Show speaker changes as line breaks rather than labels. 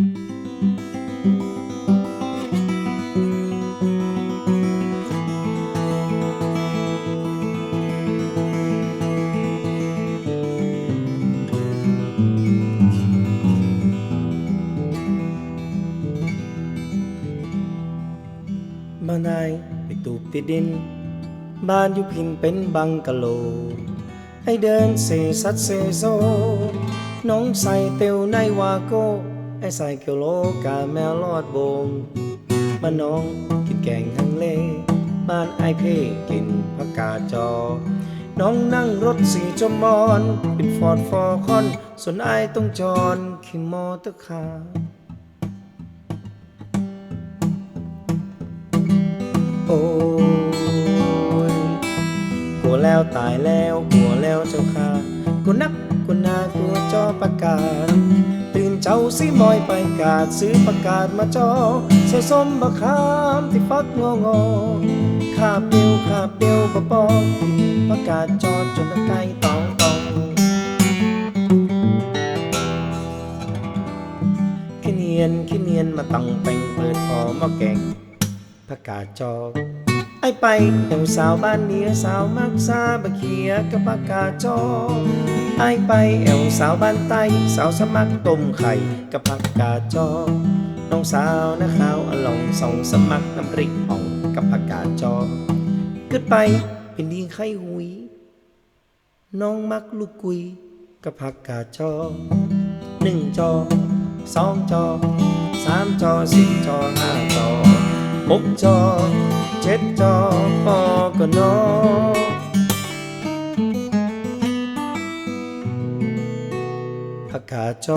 บ้านนายไปตูบติดดิน บ้านอยู่พินเป็นบังกะโล ให้เดินเซซัดเซโซ น้องใส่เตียวในวาโก ไอ้ใส่เกียวโลกาแมวลอดโบงบ้าน้องกินแกงฮังเล บ้านไอเพ่กินผักกาจอ น้องนั่งรถสีจมอนเป็นฟอร์ดฟอร์คอน ส่วนไอายต้องจอนขี่มอเตอร์คาร์โอ้ยกลัวแล้วตายแล้วกลัวแล้วเจ้าค่ะกลัวนักกลัวนากลัวจอประกาศ สิมอยไปกาดซื้อประกาศมาจอใส่ส้มบะขามที่ฟักงองอขาบเดียวขาบเดียวบะปอกประกาศจอดจนตะไคร้ตองตองขี้เนียนขี้เนียนมาตังแป่งเปิดฟอมาแกงประกาศจอไอไปเอวสาวบ้านเนียสาวมักซาบะเขียกับประกาศจอ ไอไปเอวสาวบ้านใต้ สาวสมัครต้มไข่กับผักกาดจอน้องสาวนะขาวอลองส่องสมัครน้ำพริกอ่องกับผักกาดจอขึ้นไปเป็นดีไข่หุย น้องมักลูกกุยกับผักกาดจอหนึ่งจอสองจอสามจอสี่จอห้าจอหกจอเจ็ดจอพอก็น้อผั Akacho.